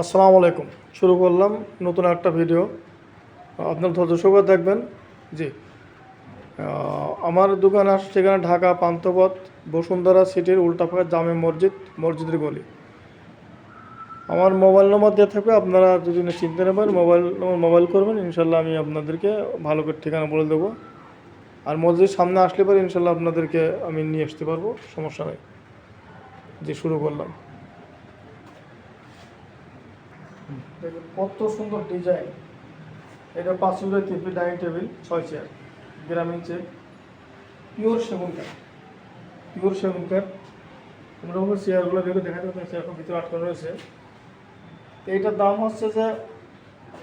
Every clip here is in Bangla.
আসসালামু আলাইকুম। শুরু করলাম নতুন একটা ভিডিও। আপনার ধৈর্য সহকারে দেখবেন জি আমার দোকান আসছে ঠিকানা ঢাকা পান্থপথ বসুন্ধরা সিটির উল্টাফাকা জামে মসজিদ, মসজিদের গলি। আমার মোবাইল নম্বর দেওয়া থাকবে, আপনারা যদি না চিনতে না পারেন, মোবাইল নম্বর মোবাইল করবেন ইনশাল্লাহ আমি আপনাদেরকে ভালো করে ঠিকানা বলে দেবো। আর মসজিদের সামনে আসলে পরে ইনশাল্লাহ আপনাদেরকে আমি নিয়ে আসতে পারব, সমস্যা নেই। জি শুরু করলাম। দেখুন, কত সুন্দর ডিজাইন এটা পাঁচ সুন্দর তিনটি ডাইনিং টেবিল ছয় চেয়ার গ্রামীণ চেয়ার পিওর সেগুন কাঠ পিওর সেগুন কাঠ আমরা ওপর চেয়ারগুলো দেখে দেখা যাচ্ছে চেয়ারগুলো ভিতরে আটকানো রয়েছে। এইটার দাম হচ্ছে যে,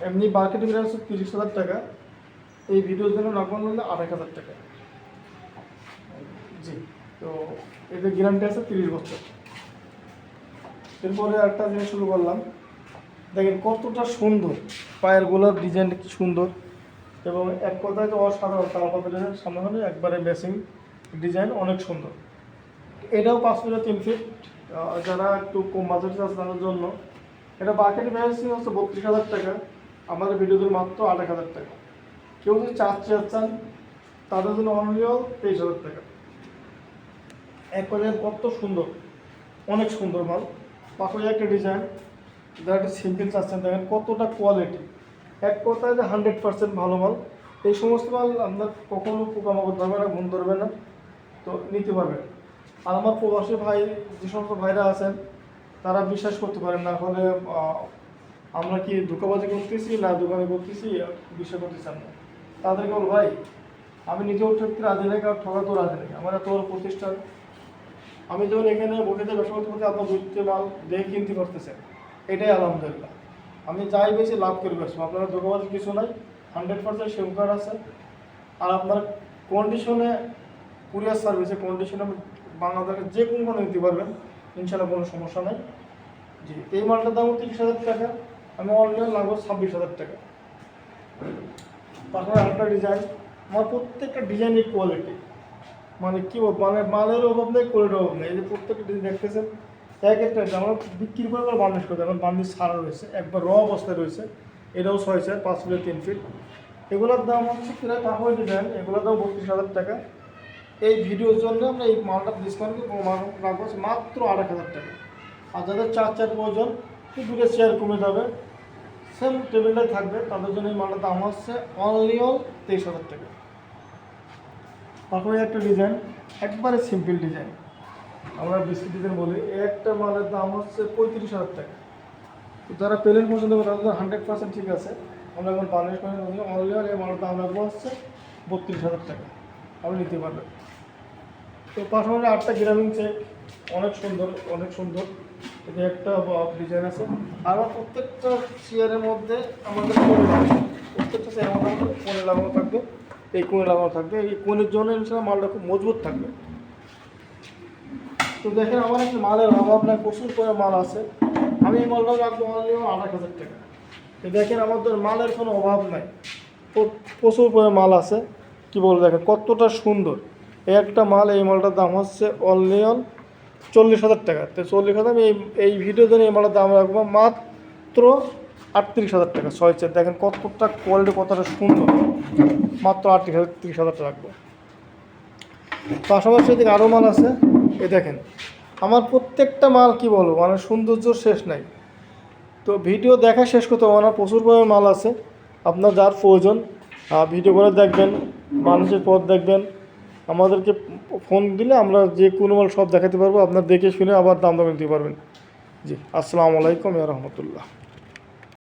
এমনি মার্কেটে হচ্ছে তিরিশ হাজার টাকা। এই ভিডিওর জন্য নকল হলে আড়াই হাজার টাকা। জি, তো এদের গ্যারান্টি আছে তিরিশ বছর। এরপরে একটা জিনিস শুরু করলাম। দেখেন কতটা সুন্দর। পায়ের গোলার ডিজাইনটা কি সুন্দর। এবং এক কথায় তো অসাধারণ তালপাতা ডিজাইন সামনে হলে একবারে ম্যাচিং ডিজাইন অনেক সুন্দর। এটাও পাঁচ ফিট তিন ফিট। যারা একটু কম বাজেট আছে জন্য। এটা বাকেট ভ্যারাইসি হচ্ছে বত্রিশ হাজার টাকা। আমাদের ভিডিওতে মাত্র আট হাজার টাকা। কেউ যদি চার চেয়ার চান, তাদের জন্য অনলিও তেইশ হাজার টাকা। এক কথায় কত সুন্দর, অনেক সুন্দর মাল। পাশে একটা ডিজাইন যারা একটা সিম্পল চাচ্ছেন দেখেন কতটা কোয়ালিটি এক কথায় যে হান্ড্রেড পার্সেন্ট ভালো মাল। এই সমস্ত মাল আপনার কখনো পোকামাকড় ধরবে না, ঘুম ধরবে না। তো নিতে পারবেন। আর আমার প্রবাসী ভাই, যে সমস্ত ভাইরা আছেন, তারা বিশ্বাস করতে পারেন না। হলে আমরা কি ধোকাবাজি করতেছি না দোকানে করতেছি? বিশ্বাস করতে চান না। তাদেরকে বল, ভাই, আমি নিজেও ঠকতে রাজি নাকি আর ঠকা তো রাজি নাকি আমার এত প্রতিষ্ঠান। আমি যখন এখানে বসেতে ব্যবসা করতে করতে আপনার দুধতে মাল, দেখে কিনতে পারতেছেন। এটাই আলহামদুলিল্লাহ। আমি যাই বেশি লাভ করে বেশি আপনার দোকান কিছু নাই হান্ড্রেড পার্সেন্ট কার্ড আছে। আর আপনার কন্ডিশনে কুরিয়ার সার্ভিসে কন্ডিশনে বাংলাদেশের যে কোনো কোনো নিতে পারবেন, ইনশাল্লাহ কোনো সমস্যা নাই। জি, এই মালটার দাম তিরিশ হাজার টাকা, আমি অনলাইন লাগবো ছাব্বিশ হাজার টাকা। তারপরে আরেকটা ডিজাইন আমার প্রত্যেকটা ডিজাইনের কোয়ালিটি মানে কী মানে মালের অভাব নেই কোয়ালিটির অভাব নেই। এই যে প্রত্যেকটা ডিজাইন দেখতেছেন এক একটা আমরা বিক্রি করে করে বার্নিশ করতে এখন বার্নিশ সারা রয়েছে, একবার র অবস্থায় রয়েছে, এটাও ছয় চার পাঁচ ফিটের তিন ফিট। এগুলোর দাম হচ্ছে প্রায় পাহাড় ডিজাইন এগুলোর দাম বত্রিশ হাজার টাকা। এই ভিডিওর জন্য আমরা এই মালটা ডিসকাউন্ট রাখব মাত্র আড়াই হাজার টাকা। আর যাদের চার চার প্রয়োজন দূরে চেয়ার কমে যাবে। সেম টেবিলটাই থাকবে, তাদের জন্য এই মালটার দাম হচ্ছে অনলি অল তেইশ হাজার টাকা। তারপরে একটা ডিজাইন একবারে সিম্পল ডিজাইন আমরা বিস্কিট ডিজাইন বলি, একটা মালের দাম হচ্ছে পঁয়ত্রিশ হাজার টাকা। তো যারা পেলেন পছন্দ করে, তাদের হান্ড্রেড পার্সেন্ট ঠিক আছে। আমরা এখন বাংলাদেশ করে অনলি অল এই মালের দাম রাখব হচ্ছে বত্রিশ হাজার টাকা। আপনি নিতে পারবেন। তো পাশাপাশি আটটা গ্রামীণ চেক, অনেক সুন্দর অনেক সুন্দর। এতে একটা ডিজাইন আছে। আর প্রত্যেকটা চেয়ারের মধ্যে আমাদের প্রত্যেকটা চেয়ারের মধ্যে আমাদের কোণে লাগানো থাকবে। এই কোণে লাগানো থাকবে। এই কোণের জন্য মালটা খুব মজবুত থাকবে। তো দেখেন আমার একটা মালের অভাব নাই প্রচুর করে মাল আছে। আমি এই মালটা রাখব অনলি আঠাশ হাজার টাকা। তো দেখেন আমাদের মালের কোনো অভাব নাই। প্রচুর করে মাল আছে। কি বলব, দেখেন কতটা সুন্দর। একটা মাল এই মালটার দাম হচ্ছে অন চল্লিশ হাজার টাকা। তো চল্লিশ হাজার আমি এই এই ভিডিওর জন্য এই মালটার দাম রাখব মাত্র আটত্রিশ হাজার টাকা। ছয় চার, দেখেন কতটা কোয়ালিটি কতটা সুন্দর। মাত্র আটত্রিশ হাজার, তিরিশ হাজার টাকা রাখব। পাশাপাশি এদিকে আরও মাল আছে। এ দেখেন, আমার প্রত্যেকটা মাল কি বলব মানে সৌন্দর্য শেষ নাই। তো ভিডিও দেখা শেষ করতে না প্রচুর পরিমাণে মাল আছে। আপনার যার প্রয়োজন ভিডিও করে দেখবেন, মানুষের পথ দেখবেন। আমাদেরকে ফোন দিলে আমরা যে কোনো মাল সব দেখাতে পারব, আপনার দেখে শুনে আবার দাম দাম নিতে পারবেন। জি, আসসালামু আলাইকুম রহমতুল্লাহ।